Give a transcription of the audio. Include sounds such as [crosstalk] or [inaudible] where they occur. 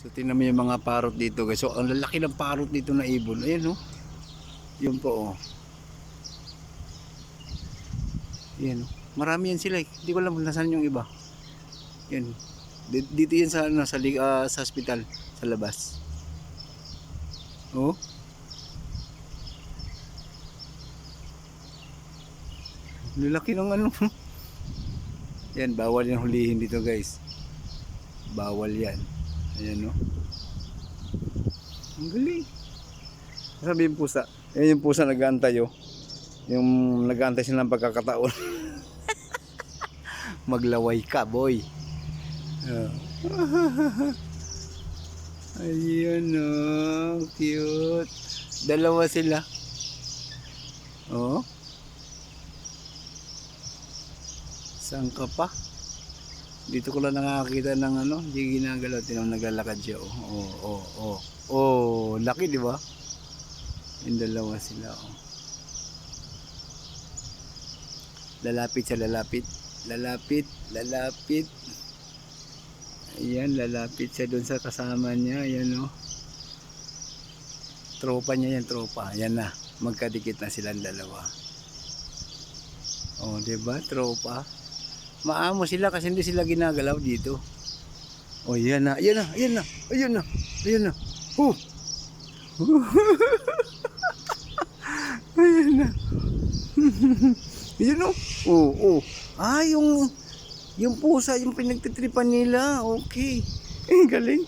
So tingnan mo yung mga parot dito guys. So ang lalaki ng parot dito na ibon. Ayan oh. Yun po oh. Yan oh. Marami yan sila eh. Hindi ko alam nasaan yung iba. Yan. Di- Dito yan sa ano sa ah, sa hospital sa labas. Oh. Lalaki ng ano. [laughs] yan, bawal yan hulihin dito guys. Bawal yan. Ayan no. Ang galing. Sabi yung pusa. Yan yung pusa nag-aantay oh. Yung nag-aantay sila ng pagkakataon. [laughs] Maglaway ka boy. [laughs] Ah. Ayun oh. Cute. Dalawa sila. Oh. Saan ka pa? Dito ko lang nakakita ng ano, hindi ginagalaw, tinong naglalakad siya. Oh, oh, oh, oh. Oh, laki di ba? Yung dalawa sila. Oh. Lalapit siya, lalapit. Lalapit, lalapit. Ayan, lalapit siya doon sa kasama niya. Ayan oh. Tropa niya yan, tropa. Ayan na. Magkadikit na silang dalawa. Oh, 'di ba? Tropa. Maamo sila kasi hindi sila ginagalaw dito. Oh, yan na. Yan na. Yan na. Ayun na. Ayun na. Oh. [laughs] Ayan na. [laughs] Ayun oh. Oh, oh. Ah, yung yung pusa yung pinagtitripan nila. Okay. [laughs] Eh, galing.